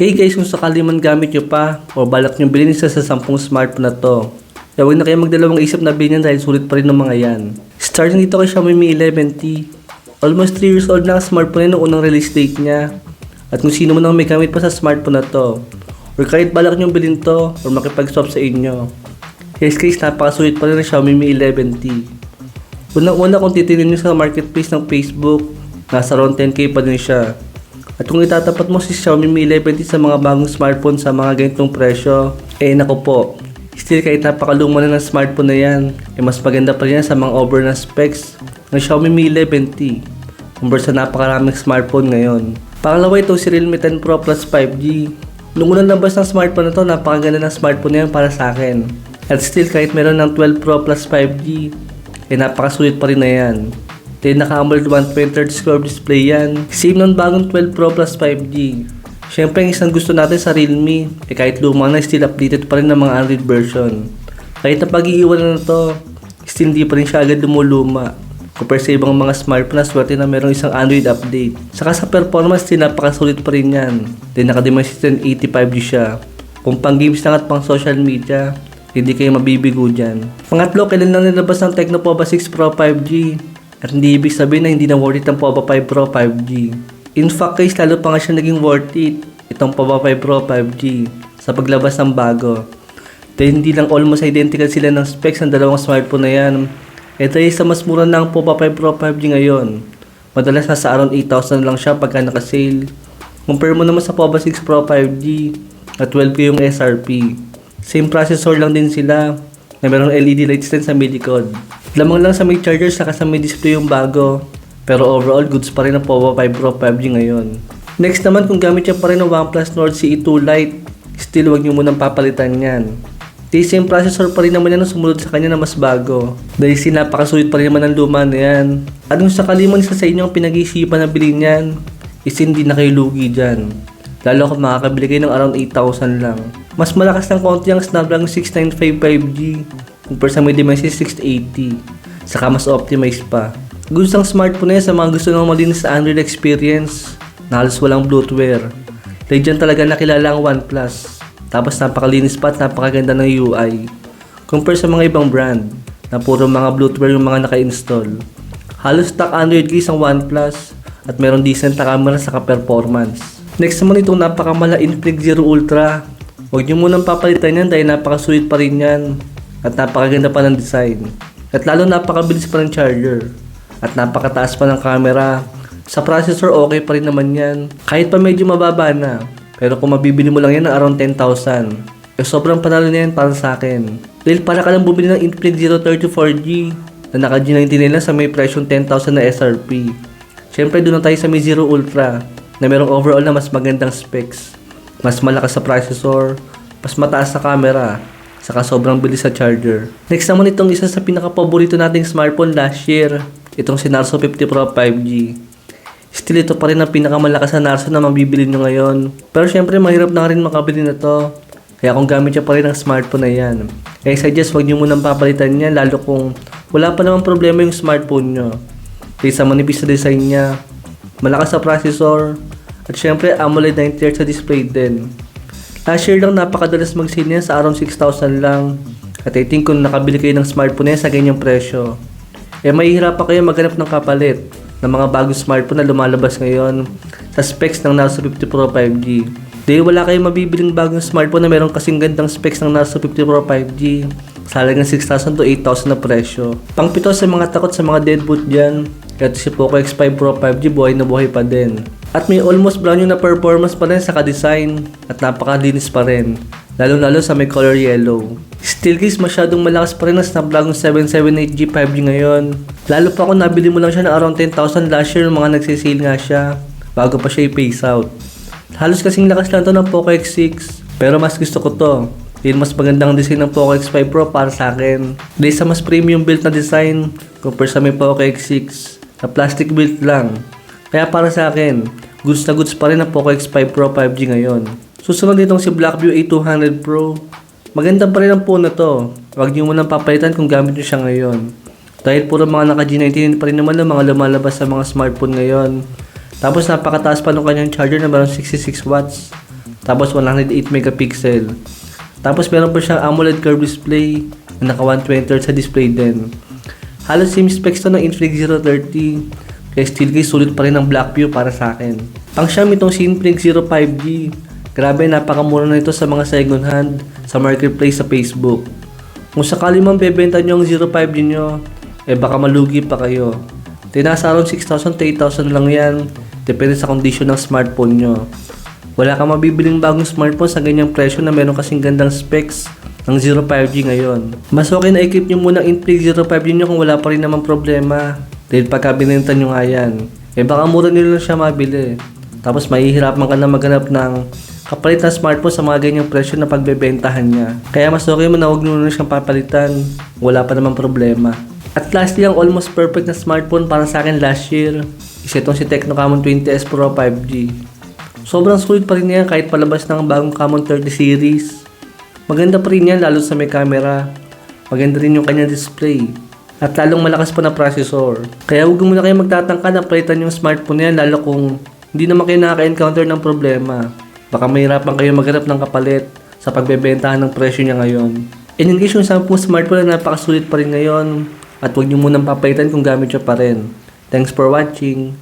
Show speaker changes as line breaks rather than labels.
Hey guys, kung sakali man gamit nyo pa o balak nyo bilhin isa sa 10 smartphone na to, huwag na kayo magdalawang isip na bilhin dahil sulit pa rin ng mga yan. Starting dito kay Xiaomi Mi 11T. Almost 3 years old na ang smartphone na unang release date niya. At kung sino man ang may gamit pa sa smartphone na to, or kahit balak nyo bilhin to or makipag-swap sa inyo. Yes guys, napakasulit pa rin ng Xiaomi Mi 11T. Unang-una kung titingnan nyo sa marketplace ng Facebook, nasa around 10k pa din siya. At kung itatapat mo si Xiaomi Mi 11T sa mga bagong smartphone sa mga ganitong presyo, eh nako po, still kahit napakaluma na ng smartphone na yan, eh mas maganda pa rin sa mga over na specs ng Xiaomi Mi 11T kumpara sa napakaraming smartphone ngayon. Pangalawa itong si Realme 10 Pro Plus 5G. Nung unang labas ng smartphone na to, napakaganda ng smartphone na yan para sa akin. At still kahit meron ng 12 Pro Plus 5G, eh napakasulit pa rin na yan. Then naka-AMOLED 120 Hz curved display yan. Same ng bagong 12 Pro Plus 5G. Siyempre, ang isang gusto natin sa Realme, eh kahit luma na, still updated pa rin ng mga Android version. Kahit na pag-iiwan na to, still hindi pa rin siya agad lumuluma. Compare sa ibang mga smartphone na swerte na merong isang Android update. Saka sa performance, still napakasulit pa rin yan. Then naka-Dimensity 1085G siya. Kung pang games lang at pang social media, hindi kayo mabibigo dyan. Pangatlo, kailan lang nilabas ng Tecno Pova 6 Pro 5G. At hindi ibig sabihin na hindi na worth it ang Pova 5 Pro 5G. In fact guys, lalo pa nga siya naging worth it, itong Pova 5 Pro 5G, sa paglabas ng bago. Dahil hindi lang almost identical sila ng specs ng dalawang smartphone na yan. Eh dahil sa mas mura na ang Pova 5 Pro 5G ngayon. Madalas nasa around 8,000 lang siya pagka naka-sale. Compare mo naman sa Pova 6 Pro 5G at 12K yung SRP. Same processor lang din sila na merong LED lights din sa may. Lamang lang sa may charger saka sa may display yung bago. Pero overall, goods pa rin ang Povo 5 Pro 5G ngayon. Next naman, kung gamit niya pa rin ng OnePlus Nord CE2 Lite, still wag niyo munang papalitan yan. The same processor pa rin naman yan ang sumunod sa kanya na mas bago. Dahil si napakasulit pa rin naman ang luma na yan. At kung sakali man sa inyo ang pinag-iisipan na bilhin yan, is hindi na kayo lugi dyan. Lalo kung makakabili kayo ng around 8,000 lang. Mas malakas ng konti ang Snapdragon 695 5G kumpara sa may Dimensity 680. Saka mas optimized pa. Gusto ang smartphone na sa mga gusto ng malinis sa Android experience na halos walang bloatware. Dahil dyan talaga nakilala ang OnePlus. Tapos napakalinis pa at napakaganda ng UI. Compare sa mga ibang brand na puro mga bloatware yung mga naka-install. Halos stock Android case ang OnePlus at meron decent na camera sa performance. Next naman itong napakamala Infinix Zero Ultra. Huwag nyo munang papalitan yan dahil napakasulit pa rin yan. At napakaganda pa ng design. At lalo napakabilis pa ng charger. At napakataas pa ng camera. Sa processor okay pa rin naman yan. Kahit pa medyo mababa na. Pero kung mabibili mo lang yan ng around 10,000. Eh sobrang panalo na yan para sa akin. Dahil para ka lang bumili ng Infinix 034G na naka G90 nila sa may presyong 10,000 na SRP. Siyempre doon na tayo sa may Zero Ultra na merong overall na mas magandang specs. Mas malakas sa processor, mas mataas sa camera, saka sobrang bilis sa charger. Next naman itong isa sa pinaka-paborito nating smartphone last year, itong si Narzo 50 Pro 5G. Still ito pa rin ang pinakamalakas na Narzo na mabibili nyo ngayon. Pero syempre mahirap na rin makabili na to. Kaya kung gamit nyo pa rin ang smartphone na yan, eh suggest wag nyo munang papalitan yan lalo kung wala pa namang problema yung smartphone nyo. Dahil sa manipis na design niya, malakas sa processor, at syempre AMOLED 90Hz sa display din. Last year lang napakadalas mag-sale sa around 6,000 lang. At I think kung nakabili kayo ng smartphone niya sa ganyang presyo, eh mahihirapan kayo maghanap ng kapalit ng mga bagong smartphone na lumalabas ngayon sa specs ng Narzo 50 Pro 5G. Dahil wala kayong mabibiling bagong smartphone na meron kasing gandang specs ng Narzo 50 Pro 5G sa halagang 6,000 to 8,000 na presyo. Pangpito sa mga takot sa mga deadboot dyan, kaya si Poco X5 Pro 5G buhay na buhay pa din. At may almost brand new na performance pa rin sa ka-design at napakalinis pa rin. Lalo-lalo sa may color yellow. Guys, masyadong malakas pa rin ang Snapdragon 778G 5G ngayon. Lalo pa kung nabili mo lang siya ng around 10,000 last year, mga nagsisale nga siya. Bago pa siya i-phase out. Halos kasing lakas lang to ng Poco X6. Pero mas gusto ko to. Yun mas magandang design ng Poco X5 Pro para sa akin. Dahil sa mas premium build na design compare sa may Poco X6 na plastic build lang. Kaya para sa akin, goods na goods pa rin ang Poco X5 Pro 5G ngayon. Susunod ditong si Blackview A200 Pro. Maganda pa rin ang phone na to. Huwag niyo munang papalitan kung gamit niyo siya ngayon. Dahil puro mga naka G19 pa rin naman ang mga lumalabas sa mga smartphone ngayon. Tapos napakataas pa ng kanyang charger na mayroong 66 watts. Tapos 108 megapixel. Tapos meron pa siyang AMOLED curved display na naka 120 Hz sa display din. Halos same specs to ng Infinix 030 kaya still guys sulit pa rin ang Blackview para sa akin. Pang Xiaomi itong si Infinix 05G. Grabe napakamura na ito sa mga second hand sa marketplace sa Facebook. Kung sakali man bebenta nyo ang 05G nyo, eh baka malugi pa kayo. Tinasa around 6,000 to 8,000 lang yan. Depende sa condition ng smartphone nyo. Wala kang mabibiling bagong smartphone sa ganyang presyo na meron kasing gandang specs ng 05G ngayon. Mas okay na i-keep nyo muna ang Infinix 05G nyo kung wala pa rin naman problema. Dahil pagka binenta nyo nga yan, eh baka mura nila lang siya mabili. Tapos mahihirapan ka na maghanap ng kapalit na smartphone sa mga ganyang presyo na pagbebentahan niya. Kaya mas okay mo na huwag nyo siyang papalitan. Wala pa naman problema. At lastly, ang almost perfect na smartphone para sa akin last year is itong si Tecno Camon 20S Pro 5G. Sobrang sulit pa rin yan kahit palabas ng bagong Camon 30 series. Maganda pa rin yan lalo sa may camera. Maganda rin yung kanyang display. At lalong malakas pa na processor. Kaya huwag muna kayo magtatangka na palitan yung smartphone yan lalo kung hindi naman kayo nakaka-encounter ng problema. Baka mahirapan kayo maghanap ng kapalit sa pagbebentahan ng presyo niya ngayon. And in case yung 10 smartphone na napakasulit pa rin ngayon at huwag nyo munang papalitan kung gamit nyo pa rin. Thanks for watching.